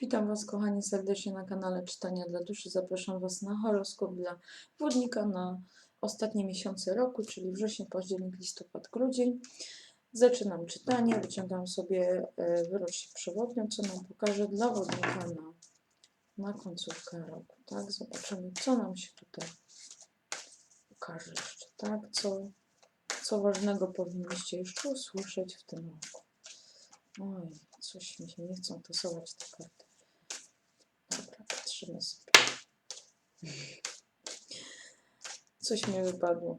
Witam Was kochani serdecznie na kanale Czytania dla Duszy. Zapraszam Was na horoskop dla wodnika na ostatnie miesiące roku, czyli wrzesień, październik, listopad, grudzień. Zaczynam czytanie, wyciągam sobie e, wyrocznie przewodnią, co nam pokaże dla wodnika na, na końcówkę roku. Tak, zobaczymy, co nam się tutaj ukaże jeszcze, tak, co, co ważnego powinniście jeszcze usłyszeć w tym roku. Oj, coś mi się nie chcą tasować te karty. Sobie. Coś mi wypadło.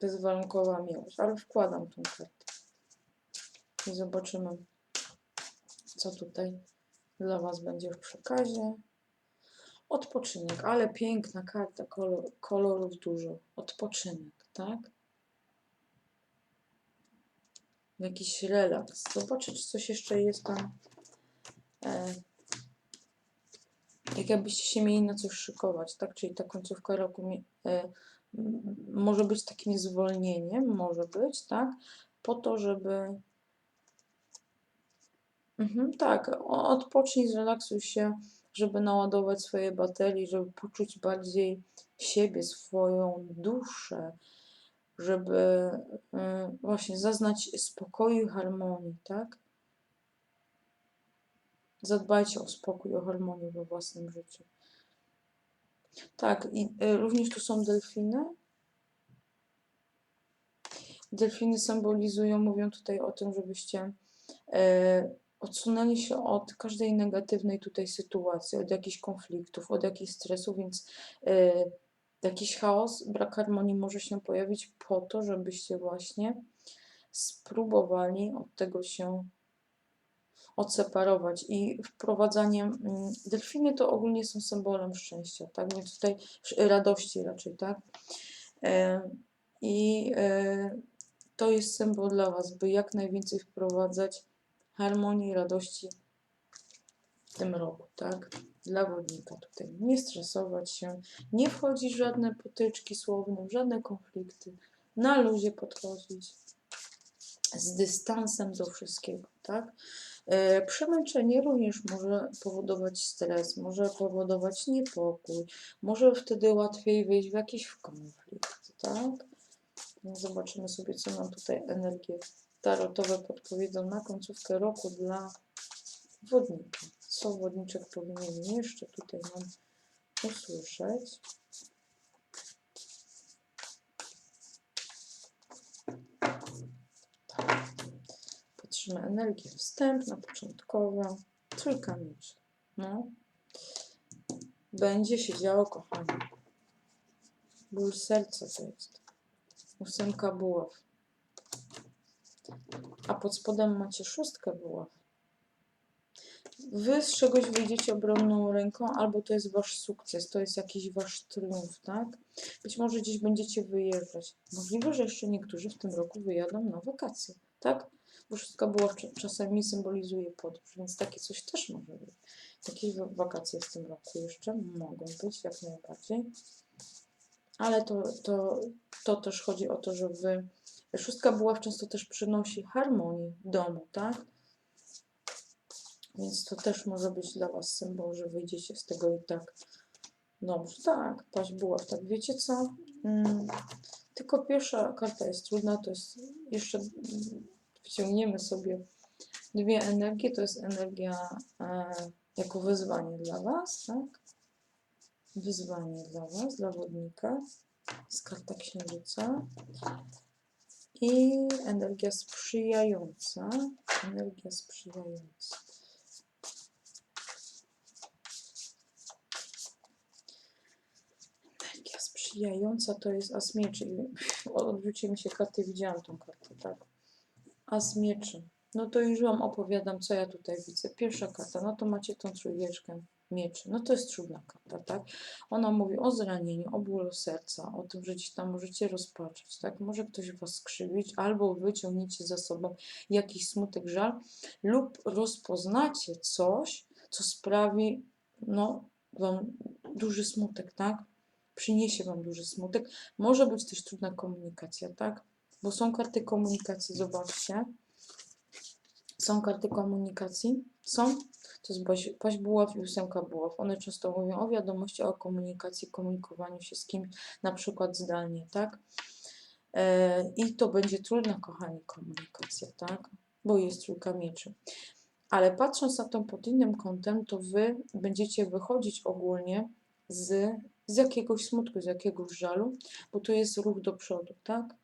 Bezwarunkowa miłość, ale wkładam tą kartę. I zobaczymy, co tutaj dla Was będzie w przekazie. Odpoczynek, ale piękna karta, kolor, kolorów dużo. Odpoczynek, tak? Jakiś relaks. Zobaczę, czy coś jeszcze jest tam. E, jak jakbyście się mieli na coś szykować, tak? Czyli ta końcówka roku e, może być takim zwolnieniem, może być, tak? Po to, żeby. Mhm, tak, odpocznij, zrelaksuj się, żeby naładować swoje baterie, żeby poczuć bardziej siebie, swoją duszę, żeby y, właśnie zaznać spokoju i harmonii, tak? Zadbajcie o spokój, o harmonię we własnym życiu. Tak, i y, również tu są delfiny. Delfiny symbolizują, mówią tutaj o tym, żebyście e, odsunęli się od każdej negatywnej tutaj sytuacji, od jakichś konfliktów, od jakichś stresów, więc e, jakiś chaos, brak harmonii może się pojawić po to, żebyście właśnie spróbowali od tego się odseparować i wprowadzaniem mm, delfiny to ogólnie są symbolem szczęścia, tak? Więc tutaj radości raczej, tak? E, I e, to jest symbol dla Was, by jak najwięcej wprowadzać harmonii radości w tym roku, tak? Dla wodnika tutaj. Nie stresować się, nie wchodzić w żadne potyczki słowne, w żadne konflikty, na luzie podchodzić, z dystansem do wszystkiego, tak? E, Przemęczenie również może powodować stres, może powodować niepokój, może wtedy łatwiej wejść w jakiś konflikt, tak? No Zobaczymy sobie, co nam tutaj energie tarotowe podpowiedzą na końcówkę roku dla wodnika. Co wodniczek powinien jeszcze tutaj nam usłyszeć? Patrzymy energię wstępna, początkowa. Trójka mieczy. No. Będzie się działo, kochani. Ból serca to jest. Ósemka buław. A pod spodem macie szóstkę buław. Wy z czegoś wyjdziecie obronną ręką, albo to jest wasz sukces, to jest jakiś wasz triumf, tak? Być może gdzieś będziecie wyjeżdżać. Możliwe, że jeszcze niektórzy w tym roku wyjadą na wakacje, tak? Bo buław cza- czasami symbolizuje podróż, więc takie coś też może być. Jakieś wa- wakacje w tym roku jeszcze mogą być, jak najbardziej. Ale to, to, to też chodzi o to, że wy... Szóstka buław często też przynosi harmonię w domu, tak? Więc to też może być dla Was symbol, że wyjdziecie z tego i tak dobrze. Tak, paść buław, tak wiecie co? Mm, tylko pierwsza karta jest trudna, to jest jeszcze wyciągniemy sobie dwie energie, to jest energia e, jako wyzwanie dla Was, tak? Wyzwanie dla Was, dla wodnika. Z karta księżyca. I energia sprzyjająca. Energia sprzyjająca. Energia sprzyjająca to jest as mieczy. Odwróciły mi się karty, widziałam tą kartę, tak. As mieczy. No to już Wam opowiadam, co ja tutaj widzę. Pierwsza karta, no to macie tą trójeczkę mieczy. No to jest trudna karta, tak. Ona mówi o zranieniu, o bólu serca, o tym, że gdzieś tam możecie rozpaczać, tak. Może ktoś Was skrzywdzić, albo wyciągniecie za sobą jakiś smutek, żal, lub rozpoznacie coś, co sprawi, no, Wam duży smutek, tak przyniesie Wam duży smutek. Może być też trudna komunikacja, tak? Bo są karty komunikacji, zobaczcie. Są karty komunikacji? Są. To jest paź buław i ósemka buław. One często mówią o wiadomości, o komunikacji, komunikowaniu się z kimś, na przykład zdalnie, tak? E, I to będzie trudna, kochani, komunikacja, tak? Bo jest trójka mieczy. Ale patrząc na to pod innym kątem, to wy będziecie wychodzić ogólnie z, z jakiegoś smutku, z jakiegoś żalu, bo to jest ruch do przodu, tak?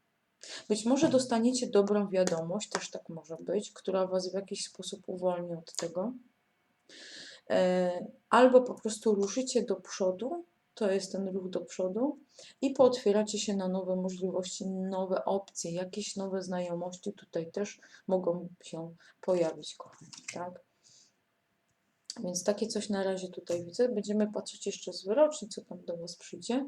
Być może dostaniecie dobrą wiadomość, też tak może być, która Was w jakiś sposób uwolni od tego. E, Albo po prostu ruszycie do przodu, to jest ten ruch do przodu, i pootwieracie się na nowe możliwości, nowe opcje, jakieś nowe znajomości tutaj też mogą się pojawić, kochani, tak? Więc takie coś na razie tutaj widzę. Będziemy patrzeć jeszcze z wyroczni, co tam do Was przyjdzie.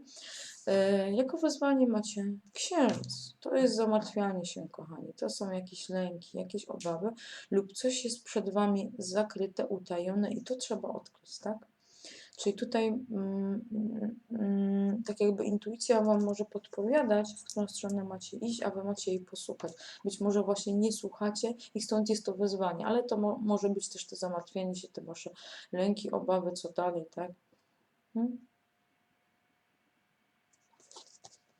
E, jako wyzwanie macie księżyc. To jest zamartwianie się, kochani. To są jakieś lęki, jakieś obawy lub coś jest przed Wami zakryte, utajone i to trzeba odkryć, tak? Czyli tutaj mm, mm, tak jakby intuicja Wam może podpowiadać, w którą stronę macie iść, a Wy macie jej posłuchać. Być może właśnie nie słuchacie i stąd jest to wyzwanie, ale to mo może być też to zamartwienie się, te Wasze lęki, obawy, co dalej, tak? Hmm?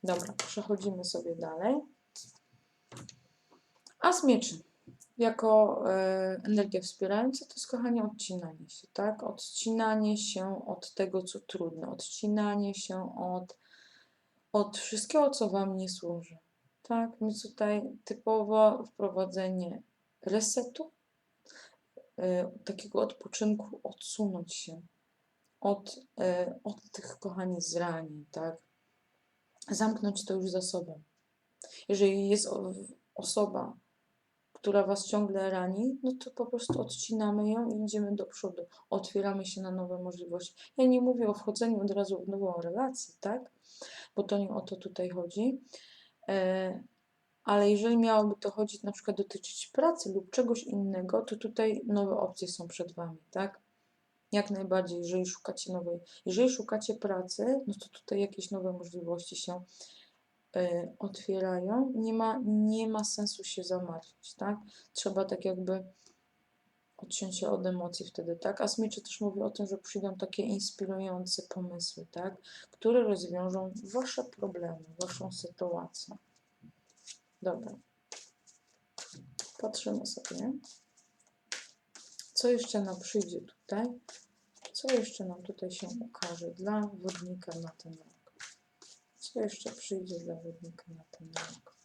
Dobra, przechodzimy sobie dalej. A z mieczy jako e, energia wspierająca to jest kochanie odcinanie się, tak? Odcinanie się od tego, co trudne, odcinanie się od, od wszystkiego, co Wam nie służy, tak? Więc tutaj typowo wprowadzenie resetu, e, takiego odpoczynku, odsunąć się od, e, od tych, kochani, zranień, tak? Zamknąć to już za sobą. Jeżeli jest osoba, która Was ciągle rani, no to po prostu odcinamy ją i idziemy do przodu. Otwieramy się na nowe możliwości. Ja nie mówię o wchodzeniu od razu w nową relację, tak? Bo to nie o to tutaj chodzi. E, ale jeżeli miałoby to chodzić, na przykład dotyczyć pracy lub czegoś innego, to tutaj nowe opcje są przed Wami, tak? Jak najbardziej, jeżeli szukacie nowej, jeżeli szukacie pracy, no to tutaj jakieś nowe możliwości się y, otwierają. Nie ma, nie ma sensu się zamartwić, tak? Trzeba tak jakby odciąć się od emocji wtedy, tak? A Smyczy też mówi o tym, że przyjdą takie inspirujące pomysły, tak? Które rozwiążą Wasze problemy, Waszą sytuację. Dobra. Patrzymy sobie. Co jeszcze nam przyjdzie tutaj? Co jeszcze nam tutaj się ukaże dla wodnika na ten rok? Co jeszcze przyjdzie dla wodnika na ten rok?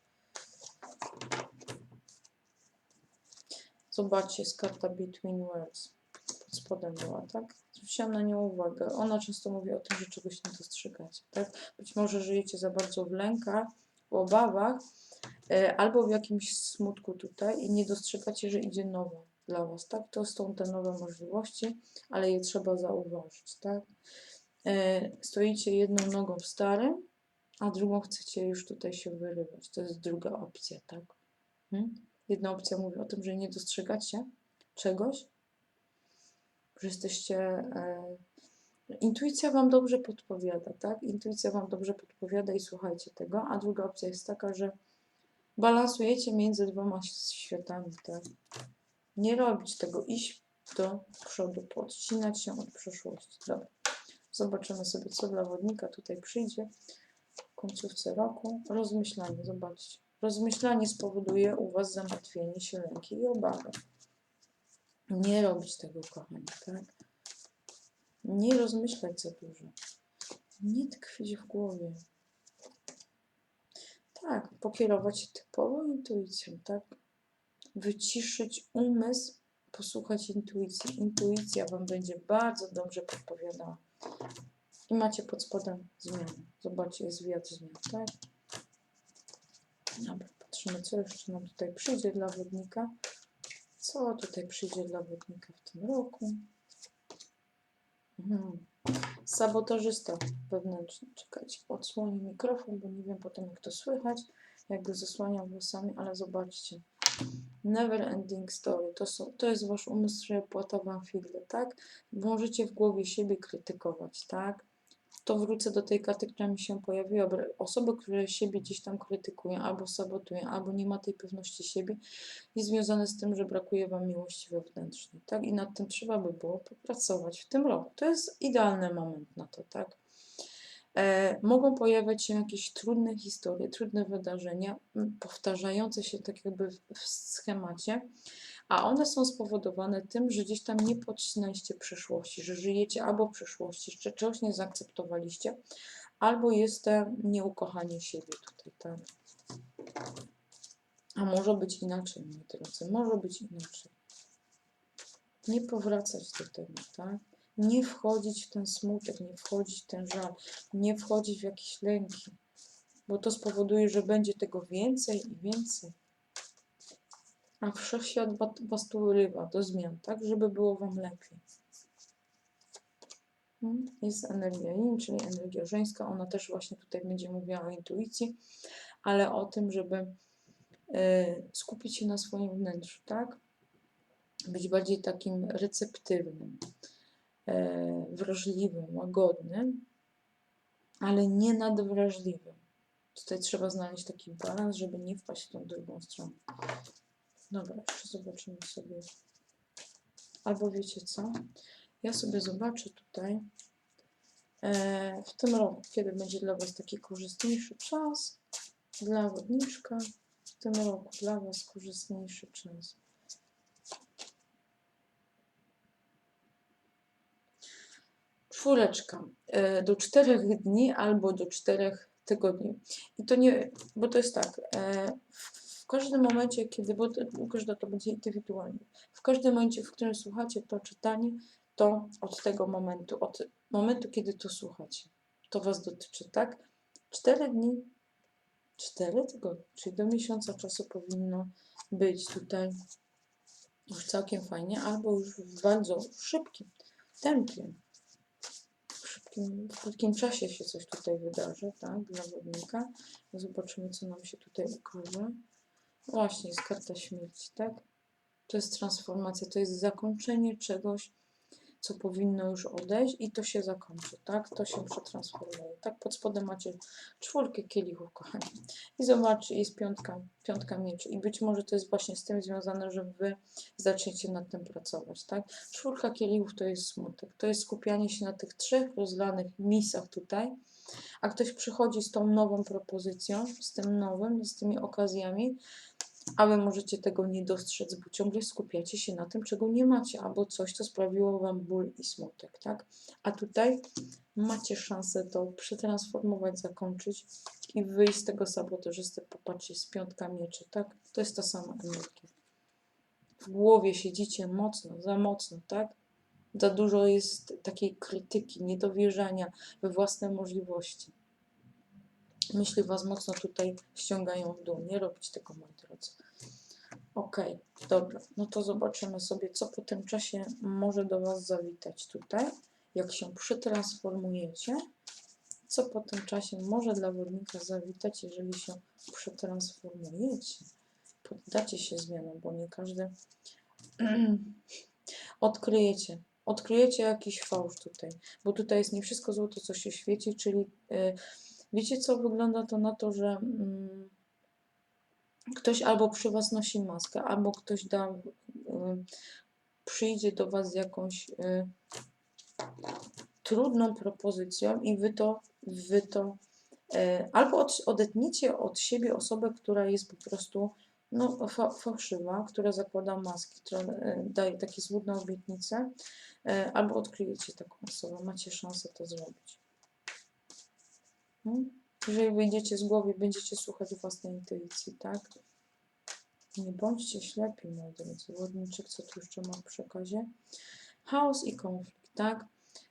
Zobaczcie, jest karta Between Worlds. Pod spodem była, tak? Zwróciłam na nią uwagę. Ona często mówi o tym, że czegoś nie dostrzegacie, tak? Być może żyjecie za bardzo w lękach, w obawach, e, albo w jakimś smutku tutaj i nie dostrzegacie, że idzie nowe dla Was, tak? To są te nowe możliwości, ale je trzeba zauważyć, tak? E, Stoicie jedną nogą w starym, a drugą chcecie już tutaj się wyrywać. To jest druga opcja, tak? Hmm? Jedna opcja mówi o tym, że nie dostrzegacie czegoś, że jesteście. E, intuicja Wam dobrze podpowiada, tak? Intuicja Wam dobrze podpowiada i słuchajcie tego. A druga opcja jest taka, że balansujecie między dwoma światami, tak? Nie robić tego, iść do przodu, podcinać się od przeszłości. Dobra. Zobaczymy sobie, co dla wodnika tutaj przyjdzie w końcówce roku. Rozmyślanie, zobaczcie. Rozmyślanie spowoduje u Was zamartwienie się, lęki i obawy. Nie robić tego, kochani, tak? Nie rozmyślać za dużo. Nie tkwić w głowie. Tak, pokierować się typową intuicją, tak? Wyciszyć umysł, posłuchać intuicji. Intuicja Wam będzie bardzo dobrze podpowiadała. I macie pod spodem zmiany. Zobaczcie, jest wiatr zmian, tak? Dobra, patrzymy, co jeszcze nam tutaj przyjdzie dla wodnika. Co tutaj przyjdzie dla wodnika w tym roku? Mhm. Sabotażysta wewnętrzny. Czekajcie, odsłonię mikrofon, bo nie wiem potem jak to słychać, jak go zasłaniam włosami, ale zobaczcie. Never ending story. To, są, to jest wasz umysł, że płata wam figle, tak? Możecie w głowie siebie krytykować, tak? to wrócę do tej karty, która mi się pojawiła. Osoby, które siebie gdzieś tam krytykują, albo sabotują, albo nie ma tej pewności siebie, jest związane z tym, że brakuje Wam miłości wewnętrznej, tak? I nad tym trzeba by było popracować w tym roku. To jest idealny moment na to, tak? E, mogą pojawiać się jakieś trudne historie, trudne wydarzenia, powtarzające się tak jakby w, w schemacie, a one są spowodowane tym, że gdzieś tam nie podcinaliście przyszłości, że żyjecie albo w przyszłości, że czegoś nie zaakceptowaliście, albo jest to nieukochanie siebie tutaj, tak? A może być inaczej, moi drodzy, może być inaczej. Nie powracać do tego, tak? Nie wchodzić w ten smutek, nie wchodzić w ten żal, nie wchodzić w jakieś lęki, bo to spowoduje, że będzie tego więcej i więcej. A wszechświat wa- was tu urywa do zmian, tak, żeby było wam lepiej. Mm, Jest energia yin, czyli energia żeńska. Ona też właśnie tutaj będzie mówiła o intuicji, ale o tym, żeby e, skupić się na swoim wnętrzu, tak? Być bardziej takim receptywnym, wrażliwym, łagodnym, ale nie nadwrażliwym. Tutaj trzeba znaleźć taki balans, żeby nie wpaść w tą drugą stronę. Dobra, jeszcze zobaczymy sobie. Albo wiecie co? Ja sobie zobaczę tutaj e, w tym roku, kiedy będzie dla Was taki korzystniejszy czas dla wodniczka. W tym roku dla Was korzystniejszy czas. Czwóreczka. E, do czterech dni albo do czterech tygodni. I to nie, bo to jest tak. E, w, każdym momencie, kiedy, bo to, u każdego to będzie indywidualnie. W każdym momencie, w którym słuchacie to czytanie, to od tego momentu, od momentu, kiedy to słuchacie, to Was dotyczy, tak? Cztery dni, cztery tygodnie, czyli do miesiąca czasu powinno być tutaj już całkiem fajnie, albo już w bardzo szybkim tempie. W krótkim czasie się coś tutaj wydarzy, tak, dla wodnika. Zobaczymy, co nam się tutaj ukaże. Właśnie, jest karta śmierci, tak? To jest transformacja, to jest zakończenie czegoś, co powinno już odejść i to się zakończy, tak? To się przetransformuje. Tak, pod spodem macie czwórkę kielichów, kochani. I zobaczcie, jest piątka, piątka mieczy. I być może to jest właśnie z tym związane, że wy zaczniecie nad tym pracować, tak? Czwórka kielichów to jest smutek. To jest skupianie się na tych trzech rozlanych misach tutaj, a ktoś przychodzi z tą nową propozycją, z tym nowym, z tymi okazjami, a wy możecie tego nie dostrzec, bo ciągle skupiacie się na tym, czego nie macie, albo coś, co sprawiło wam ból i smutek, tak? A tutaj macie szansę to przetransformować, zakończyć i wyjść z tego sabotażysty, popatrzcie, z piątka mieczy, tak? To jest ta sama energia. W głowie siedzicie mocno, za mocno, tak? Za dużo jest takiej krytyki, niedowierzania we własne możliwości. Myśli Was mocno tutaj ściągają w dół. Nie robić tego, moi drodzy. Okej, dobra. No to zobaczymy sobie, co po tym czasie może do Was zawitać tutaj. Jak się przetransformujecie. Co po tym czasie może dla wodnika zawitać, jeżeli się przetransformujecie. Poddacie się zmianom, bo nie każdy odkryjecie. Odkryjecie jakiś fałsz tutaj, bo tutaj jest nie wszystko złoto, co się świeci, czyli y, Wiecie co, wygląda to na to, że mm, ktoś albo przy Was nosi maskę, albo ktoś da, y, przyjdzie do Was z jakąś y, trudną propozycją i Wy to, wy to y, albo od, od siebie osobę, która jest po prostu no, fa, fałszywa, która zakłada maski, która y, daje takie złudne obietnice, y, albo odkryjecie taką osobę. Macie szansę to zrobić. Hmm? Jeżeli wyjdziecie z głowy, będziecie słuchać własnej intuicji, tak? Nie bądźcie ślepi, moi drodzy. Wodniczek, co tu jeszcze ma w przekazie? Chaos i konflikt, tak?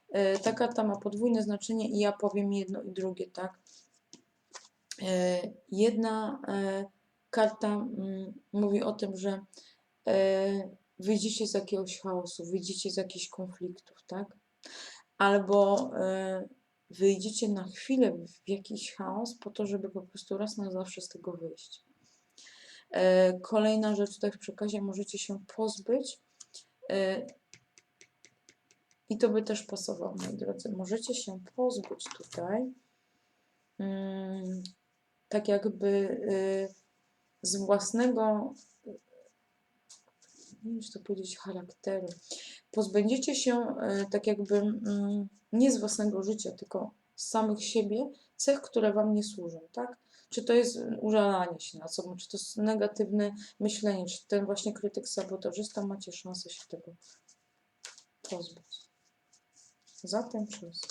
E, ta karta ma podwójne znaczenie i ja powiem jedno i drugie, tak? E, jedna e, karta mm, mówi o tym, że wyjdziecie z jakiegoś chaosu, wyjdziecie z jakichś konfliktów, tak? Albo wyjdziecie na chwilę w jakiś chaos po to, żeby po prostu raz na zawsze z tego wyjść. E, Kolejna rzecz tutaj w przekazie, możecie się pozbyć e, I to by też pasowało, moi drodzy. Możecie się pozbyć tutaj mm, tak jakby y, z własnego, nie wiem, czy to powiedzieć, charakteru. Pozbędziecie się y, tak jakby mm, nie z własnego życia, tylko z samych siebie cech, które wam nie służą, tak? Czy to jest użalanie się nad sobą, czy to jest negatywne myślenie, czy ten właśnie krytyk, sabotażysta, macie szansę się tego pozbyć. Za ten czas.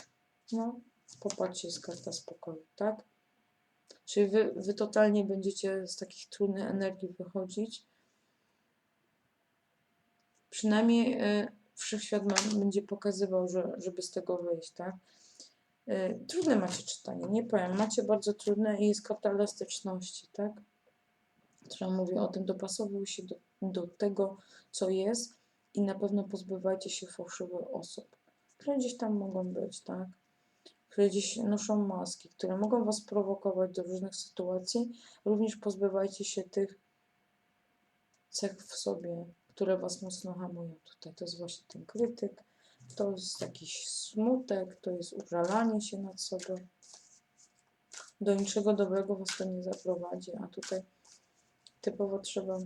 No, popatrzcie, jest karta spokoju, tak? Czyli wy, wy totalnie będziecie z takich trudnych energii wychodzić. Przynajmniej y, wszechświat wam będzie pokazywał, że, żeby z tego wyjść, tak? Y, trudne macie czytanie, nie powiem. Macie bardzo trudne i jest karta elastyczności, tak? Która mówi o tym, dopasowuj się do, do tego, co jest i na pewno pozbywajcie się fałszywych osób, które gdzieś tam mogą być, tak? Które gdzieś noszą maski, które mogą was prowokować do różnych sytuacji. Również pozbywajcie się tych cech w sobie, które was mocno hamują tutaj. To jest właśnie ten krytyk, to jest jakiś smutek, to jest użalanie się nad sobą. Do niczego dobrego was to nie zaprowadzi, a tutaj typowo trzeba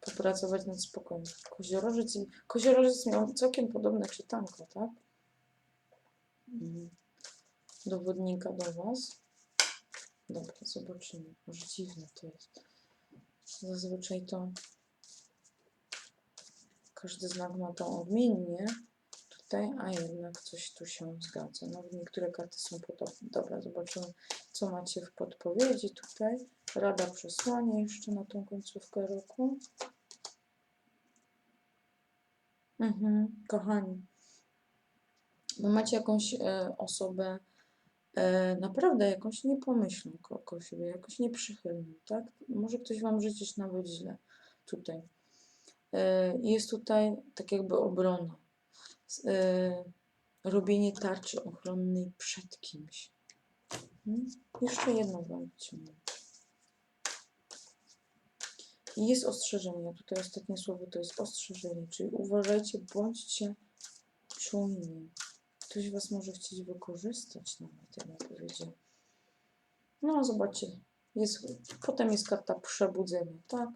popracować nad spokojem. Koziorożec, i, koziorożec miał całkiem podobne czytanko, tak? Mhm. Dowodnika do was. Dobra, zobaczymy. Może dziwne to jest. Zazwyczaj to każdy znak ma to odmiennie tutaj, a jednak coś tu się zgadza. Nawet niektóre karty są podobne. Dobra, zobaczymy, co macie w podpowiedzi tutaj. Rada przesłania jeszcze na tą końcówkę roku. Mhm, kochani, wy macie jakąś e, osobę, e, naprawdę jakąś niepomyślną koło siebie, jakąś nieprzychylną, tak? Może ktoś wam życzyć nawet źle tutaj. E, jest tutaj tak jakby obrona e, robienie tarczy ochronnej przed kimś. Hmm? Jeszcze jedno wam. I jest ostrzeżenie. Tutaj ostatnie słowo to jest ostrzeżenie, czyli uważajcie, bądźcie czujni. Ktoś was może chcieć wykorzystać nawet, jak bym powiedział. No, zobaczcie. Jest, potem jest karta przebudzenia, tak?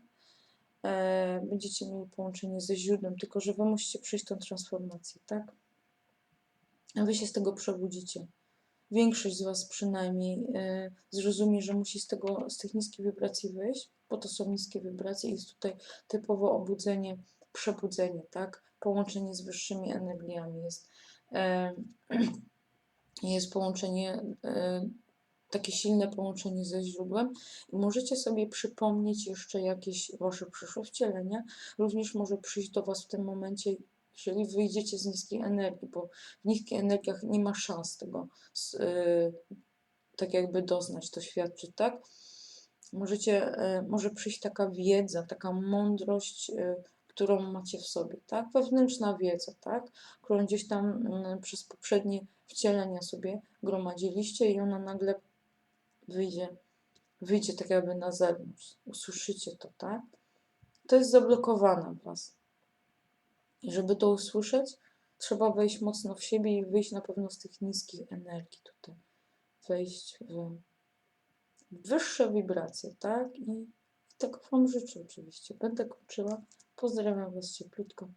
E, będziecie mieli połączenie ze źródłem, tylko że wy musicie przejść tą transformację, tak? A wy się z tego przebudzicie. Większość z was przynajmniej e, zrozumie, że musi z tego, z tych niskich wibracji wyjść, bo to są niskie wibracje i jest tutaj typowo obudzenie, przebudzenie, tak? Połączenie z wyższymi energiami jest. E, jest połączenie takie silne połączenie ze źródłem i możecie sobie przypomnieć jeszcze jakieś wasze przyszłe wcielenia. Również może przyjść do was w tym momencie, jeżeli wyjdziecie z niskiej energii, bo w niskich energiach nie ma szans tego yy, tak jakby doznać, doświadczyć, tak? Możecie, yy, może przyjść taka wiedza, taka mądrość, yy, którą macie w sobie, tak? Wewnętrzna wiedza, tak? Którą gdzieś tam przez poprzednie wcielenia sobie gromadziliście i ona nagle wyjdzie, wyjdzie tak jakby na zewnątrz. Usłyszycie to, tak? To jest zablokowane Was. I żeby to usłyszeć, trzeba wejść mocno w siebie i wyjść na pewno z tych niskich energii tutaj. Wejść w wyższe wibracje, tak? I tego Wam życzę oczywiście. Będę kończyła. Pozdrawiam Was cieplutko.